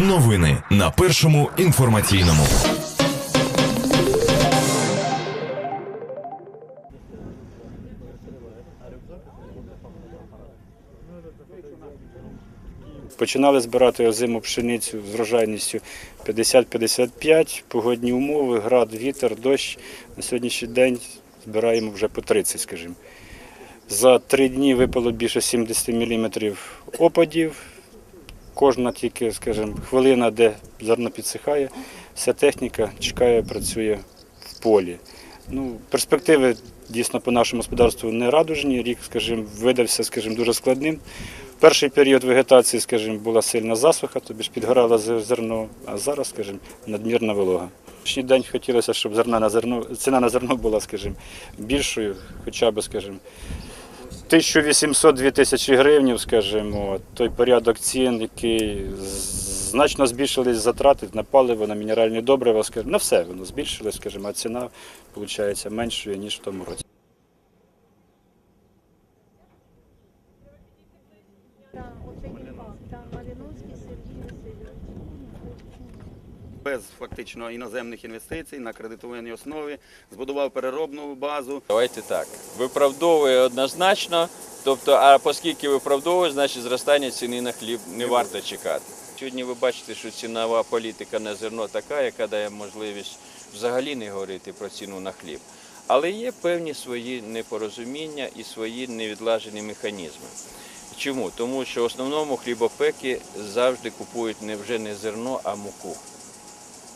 Новини на першому інформаційному. Починали збирати озиму пшеницю з врожайністю 50-55, погодні умови, град, вітер, дощ. На сьогоднішній день збираємо вже по 30, скажімо. За три дні випало більше 70 мм опадів. Кожна тільки, скажімо, хвилина, де зерно підсихає, вся техніка чекає, працює в полі. Ну, перспективи дійсно по нашому господарству не радужні. Рік, скажімо, видався, скажімо, дуже складним. Перший період вегетації, скажімо, була сильна засуха, тобі ж підгорало зерно, а зараз, скажімо, надмірна волога. Сьогоднішній день хотілося, щоб зерна на зерно, ціна на зерно була, скажімо, більшою, хоча б, скажімо, 1800-2000 гривень, скажімо, той порядок цін, який значно збільшились затрати на паливо, на мінеральні добрива, скажімо, на все воно збільшилось, скажімо, а ціна, виходить, меншою, ніж в тому році. Без фактично іноземних інвестицій на кредитованій основі, збудував переробну базу. Давайте так. Виправдовує однозначно, тобто, а оскільки виправдовує, значить зростання ціни на хліб не варто чекати. Сьогодні ви бачите, що цінова політика на зерно така, яка дає можливість взагалі не говорити про ціну на хліб. Але є певні свої непорозуміння і свої невідлажені механізми. Чому? Тому що в основному хлібопеки завжди купують не вже не зерно, а муку.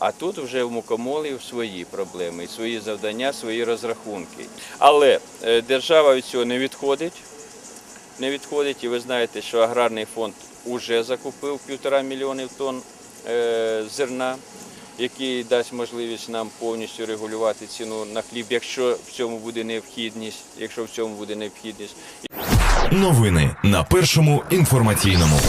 А тут вже в мукомолів свої проблеми, свої завдання, свої розрахунки. Але е, держава від цього не відходить. Не відходить, і ви знаєте, що аграрний фонд вже закупив півтора мільйонів тонн е, зерна, який дасть можливість нам повністю регулювати ціну на хліб, якщо в цьому буде необхідність, якщо в цьому буде необхідність. Новини на першому інформаційному.